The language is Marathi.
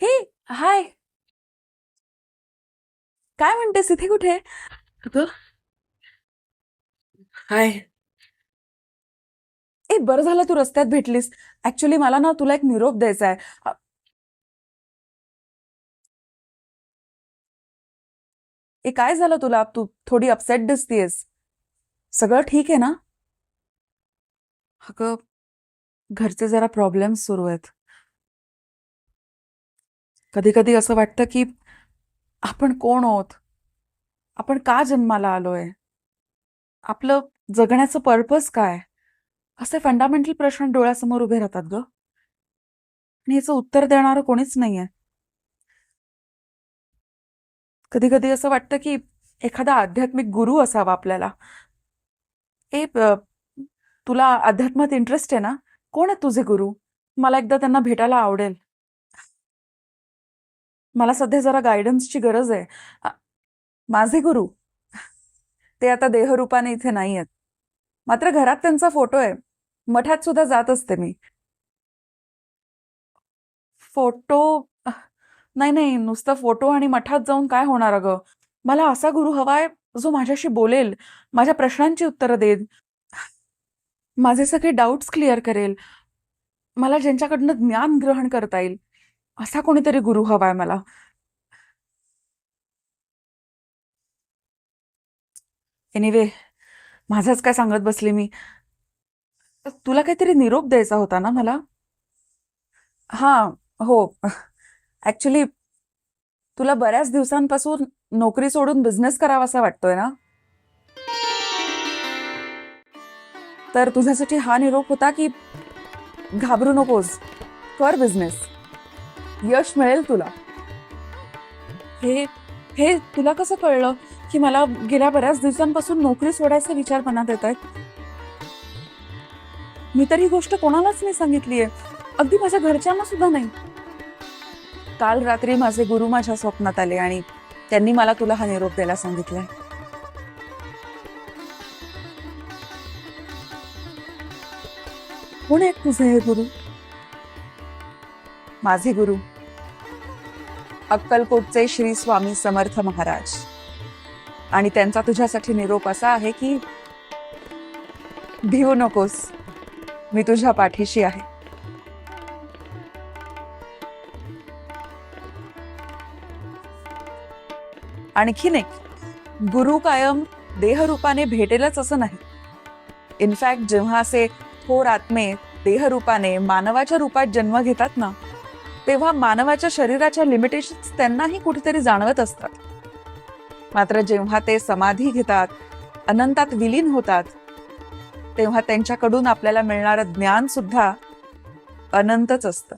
हे हाय. काय म्हणतेस? इथे कुठे? अगं. हाय. ए बरं झालं तू रस्त्यात भेटलीस. ऍक्च्युली मला ना तुला एक निरोप द्यायचा आहे अ, ए काय झालं तुला? तू थोडी अपसेट दिसतीयस. सगळं ठीक आहे ना? अगं. घरचे जरा प्रॉब्लेम्स सुरू आहेत. कधी कधी असं वाटतं की आपण कोण आहोत? आपण का जन्माला आलोय? आपलं जगण्याचं पर्पज काय? असे फंडामेंटल प्रश्न डोळ्यासमोर उभे राहतात ग. आणि याचं उत्तर देणारं कोणीच नाहीये. कधी कधी असं वाटतं की एखादा आध्यात्मिक गुरु असावा आपल्याला. ए तुला अध्यात्मात इंटरेस्ट आहे ना? कोण आहेत तुझे गुरु? मला एकदा त्यांना भेटायला आवडेल. मला सध्या जरा गायडन्सची गरज आहे. माझे गुरु ते आता देहरूपाने इथे नाही आहेत. मात्र घरात त्यांचा फोटो आहे. मठात सुद्धा जात असते मी. फोटो नाही नाही नुसतं फोटो आणि मठात जाऊन काय होणार अगं? मला असा गुरु हवाय जो माझ्याशी बोलेल माझ्या प्रश्नांची उत्तरं देईल. माझे सगळे डाऊट्स क्लिअर करेल. मला ज्यांच्याकडनं ज्ञान ग्रहण करता येईल. असा कोणीतरी गुरु हवाय मला. एनिवे माझाच काय सांगत बसले मी. तुला काहीतरी निरोप द्यायचा होता ना मला? हा हो. ऍक्च्युली तुला बऱ्याच दिवसांपासून नोकरी सोडून बिझनेस करावासा वाटतोय ना? तर तुझ्यासाठी हा निरोप होता की घाबरू नकोस. कर बिझनेस यश मिळेल तुला. हे हे तुला कसं कळलं की मला गेल्या बऱ्याच दिवसांपासून नोकरी सोडायचा विचार मनात येत आहेत मी तर ही गोष्ट कोणालाच नाही सांगितलीये. अगदी माझ्या घरच्यांना सुद्धा नाही. काल रात्री माझे गुरु माझ्या स्वप्नात आले आणि त्यांनी मला तुला हा निरोप द्यायला सांगितलाय. कोण आहेत तुझे हे गुरु? माझे गुरु. अक्कलकोटचे श्री स्वामी समर्थ महाराज. आणि त्यांचा तुझ्यासाठी निरोप असा आहे की भिवू नकोस. मी तुझ्या पाठीशी आहे. आणखीन एक गुरु कायम देहरूपाने भेटेलच असं नाही. इनफॅक्ट जेव्हा असे थोर आत्मे देहरूपाने मानवाच्या रूपात जन्म घेतात ना तेव्हा मानवाच्या शरीराच्या लिमिटेशन त्यांनाही कुठेतरी जाणवत असतात. मात्र जेव्हा ते समाधी घेतात अनंतात विलीन होतात तेव्हा त्यांच्याकडून आपल्याला मिळणारं ज्ञान सुद्धा अनंतच असतं.